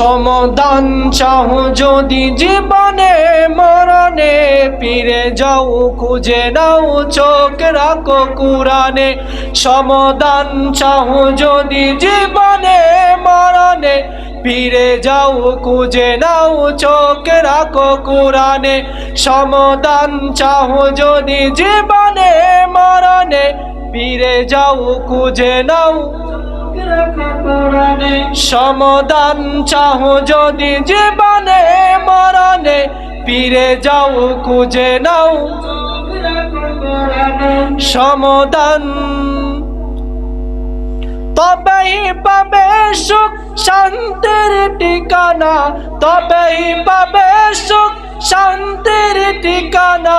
সমাধান চাও যদি জীবনে মরণে, ফিরে যাও, খুঁজে নাও, চোখ রাখো কুরানে সমাধান চাও যদি জীবনে মরণে, ফিরে যাও, খুঁজে নাও, চোখ রাখো কুরানে সমাধান চাও যদি জীবনে মরণে, ফিরে যাও, খুঁজে নাও। সমাধান চাহ যদি জীবনে মরণে, ফিরে যাও, খুঁজে নাও। সমদান। তবেই পাবে সুখ, শান্তির ঠিকানা। তবেই পাবে সুখ, শান্তির ঠিকানা।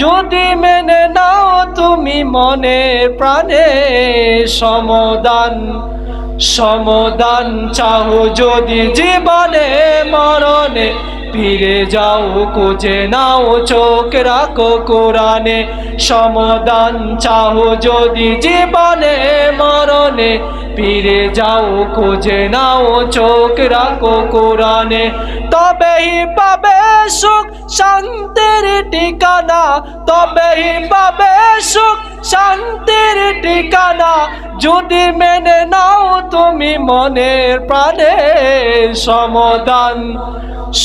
যদি মেনে নাও তুমি মনে প্রাণে সমদান সমদান চাও যদি জীবনে মরণে, ফিরে যাও, খুঁজে নাও, চোখ রাখো কোরআনে, সমদান চাও যদি জীবনে মরণে, ফিরে যাও, খুঁজে নাও, চোখ রাখো কোরআনে তবেই পাবে সুখ, শান্তির ঠিকানা। তবেই পাবে সুখ, শান্তির ঠিকানা। যদি মেনে নাও তুমি মনের প্রাণে সমদান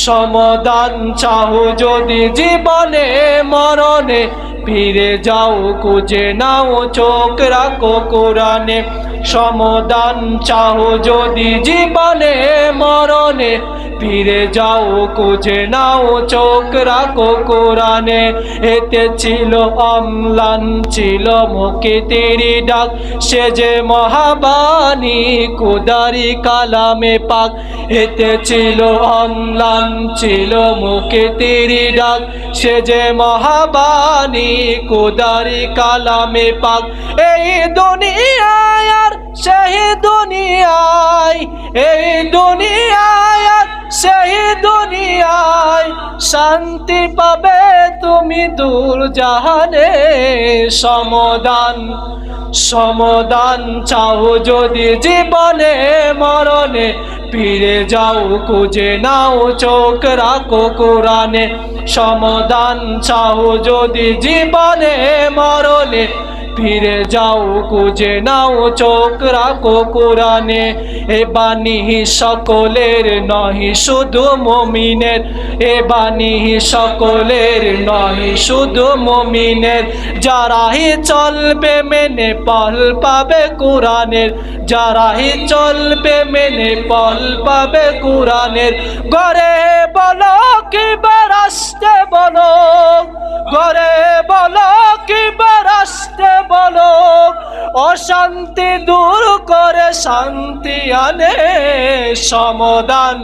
সমদান চাহু যদি জীবনে, মরণে। ফিরে যাও, খুঁজে নাও, চোখ রাখো কোরআনে। সমদান চাও যদি জীবনে মরণে। ফিরে যাও, খুঁজে নাও, চোখ রাখো কোরআনে। এতে ছিল অম্লান, ছিল মুখে তেরি ডাক। সে যে মহাবাণী কুদারি কালামে পাক। এতে ছিল অম্লান, ছিল মুখে তেরি ডাক। সে যে মহাবাণী কুদারি কালামে পাক। এই দুনিয়ায় আর সেই দুনিয়ায় এই দুনিয়ায় সেই দুনিয়ায় শান্তি পাবে তুমি দূর জাহানে সমদান সমদান চাও যদি জীবনে মরণে, ফিরে যাও কুজে নাও, চোখ রাখো কোরআনে। সমদান চাও যদি জীবনে মরণে ফিরে যাও, খুঁজে নাও, চোখ রাখো কোরআনে। এ বাণী সকলের নহি, শুধু মমিনের। এ বাণী সকলের নহি, শুধু মমিনের। যারাই চলবে মেনে পল পাবে কোরআনের। যারাই চলবে মেনে পল পাবে কোরআনের। ঘরে বলো কি আসতে বলো ঘরে শান্তি আনে, সমদান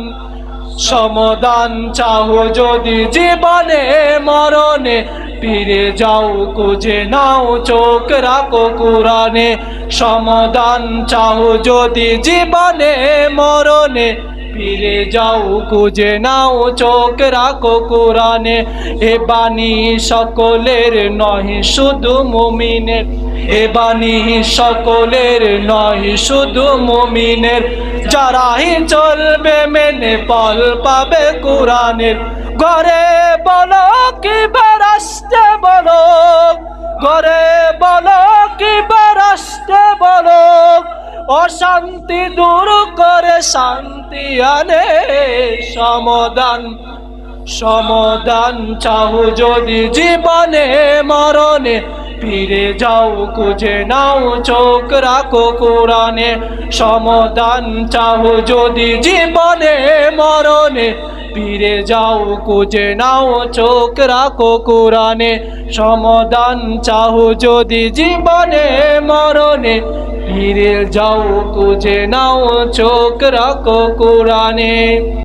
সমদান চাহ যদি জীবনে মরণে। ফিরে যাও, খুঁজে নাও, চোখ রাখো কোরআনে। সমদান চাও যদি জীবনে মরণে। ফিরে যাও, খুঁজে নাও, চোখ রাখো কোরআনে। এ বাণী সকলের নয় শুধু মুমিনের। এ বাণী সকলের নয় শুধু মুমিনের। যারাই চলবে মেনে পল পাবে কোরআনের। ঘরে বলো কি আসতে বলো। ঘরে বলো কি আসতে বলো। অশান্তি দূর করে শান্তি আনে। সমাধান সমাধান চাও যদি জীবনে, মরণে। ফিরে যাও, খুঁজে নাও, চোখ রাখো কোরআনে। সমাধান চাও যদি জীবনে, মরণে। ফিরে যাও, খুঁজে নাও, চোখ রাখো কোরআনে। সমাধান চাও যদি জীবনে, মরণে। ফিরে যাও খুঁজে নাও চোখ রাখো কোরআনে।